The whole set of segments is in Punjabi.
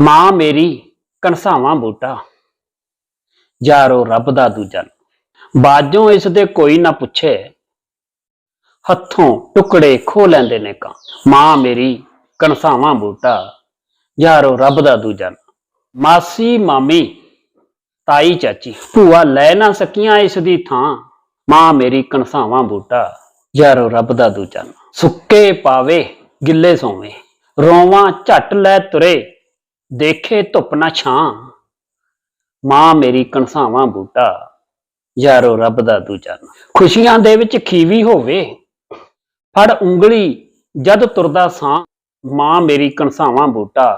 ਮਾਂ ਮੇਰੀ ਕਨਸਾਵਾਂ ਬੂਟਾ। ਯਾਰੋ ਰੱਬ ਦਾ ਦੂਜਾ ਬਾਜੋਂ ਇਸ ਦੇ ਕੋਈ ਨਾ ਪੁੱਛੇ। ਹੱਥੋਂ ਟੁਕੜੇ ਖੋ ਲੈਂਦੇ ਨੇ ਕਾਂ। ਮਾਂ ਮੇਰੀ ਕਨਸਾਵਾਂ ਬੂਟਾ। ਯਾਰੋ ਰੱਬ ਦਾ ਦੂਜਾ ਮਾਸੀ, ਮਾਮੀ, ਤਾਈ, ਚਾਚੀ, ਭੂਆ ਲੈ ਨਾ ਸਕੀਆਂ ਇਸ ਦੀ ਥਾਂ। ਮਾਂ ਮੇਰੀ ਕਨਸਾਵਾਂ ਬੂਟਾ। ਯਾਰੋ ਰੱਬ ਦਾ ਦੂਜਾ ਸੁੱਕੇ ਪਾਵੇ, ਗਿੱਲੇ ਸੋਵੇਂ। ਰੋਵਾਂ ਝੱਟ ਲੈ ਤੁਰੇ। ਦੇਖੇ ਧੁੱਪ ਨਾ ਛਾਂ। ਮਾਂ ਮੇਰੀ ਕਨਸਾਵਾਂ ਬੂਟਾ, ਯਾਰੋ ਰੱਬ ਦਾ ਦੂਜਾ ਖੁਸ਼ੀਆਂ ਦੇ ਵਿੱਚ ਖੀਵੀ ਹੋਵੇ, ਫੜ ਉਂਗਲੀ ਜਦ ਤੁਰਦਾ ਸਾਂ। ਮਾਂ ਮੇਰੀ ਕਨਸਾਵਾਂ ਬੂਟਾ,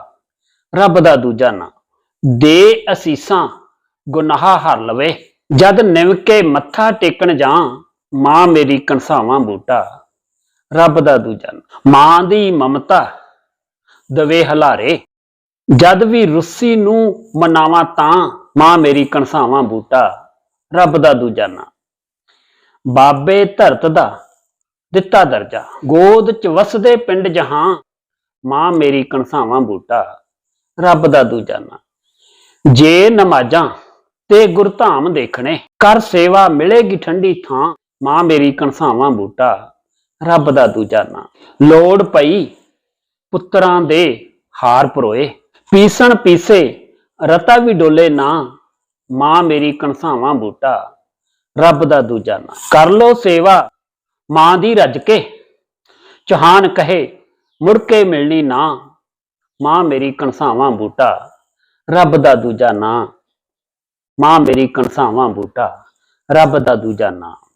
ਰੱਬ ਦਾ ਦੂਜਾ ਨਾ। ਦੇ ਅਸੀਸਾਂ, ਗੁਨਾਹ ਹਰ ਲਵੇ। ਜਦ ਨਿਵਕੇ ਮੱਥਾ ਟੇਕਣ ਜਾਂ, ਮਾਂ ਮੇਰੀ ਕਨਸਾਵਾਂ ਬੂਟਾ, ਰੱਬ ਦਾ ਦੂਜਾ ਮਾਂ ਦੀ ਮਮਤਾ, ਦਵੇ ਹਲਾਰੇ। ਜਦ ਵੀ ਰੁੱਸੀ ਨੂੰ ਮਨਾਵਾਂ ਤਾਂ ਮਾਂ ਮੇਰੀ ਕਨਸਾਵਾਂ ਬੂਟਾ, ਰੱਬ ਦਾ ਦੂਜਾ ਨਾਂ। ਬਾਬੇ ਧਰਤ ਦਾ ਦਿੱਤਾ ਦਰਜਾ, ਗੋਦ ਚ ਵਸਦੇ ਪਿੰਡ ਜਹਾਂ, ਮਾਂ ਮੇਰੀ ਕਨਸਾਵਾਂ ਬੂਟਾ, ਰੱਬ ਦਾ ਦੂਜਾ ਨਾਂ। ਜੇ ਨਮਾਜ਼ਾਂ ਤੇ ਗੁਰਧਾਮ ਦੇਖਣੇ ਕਰ ਸੇਵਾ ਮਿਲੇਗੀ ਠੰਡੀ ਥਾਂ, ਮਾਂ ਮੇਰੀ ਕਨਸਾਵਾਂ ਬੂਟਾ, ਰੱਬ ਦਾ ਦੂਜਾ ਨਾਂ। ਲੋੜ ਪਈ ਪੁੱਤਰਾਂ ਦੇ ਹਾਰ ਪਰੋਏ ਪੀਸਣ ਪੀਸੇ, ਰਤਾ ਵੀ ਡੋਲੇ ਨਾ, ਮਾਂ ਮੇਰੀ ਕਨਸਾਵਾਂ ਬੂਟਾ, ਰੱਬ ਦਾ ਦੂਜਾ ਨਾਂ। ਕਰ ਲੋ ਸੇਵਾ, ਮਾਂ ਦੀ ਰੱਜ ਕੇ। ਚਹਾਨ ਕਹੇ, ਮੁੜ ਕੇ ਮਿਲਣੀ ਨਾ, ਮਾਂ ਮੇਰੀ ਕਣਸਾਵਾਂ ਬੂਟਾ, ਰੱਬ ਦਾ ਦੂਜਾ ਨਾਂ। ਮਾਂ ਮੇਰੀ ਕਣਸਾਵਾਂ ਬੂਟਾ, ਰੱਬ ਦਾ ਦੂਜਾ ਨਾਂ।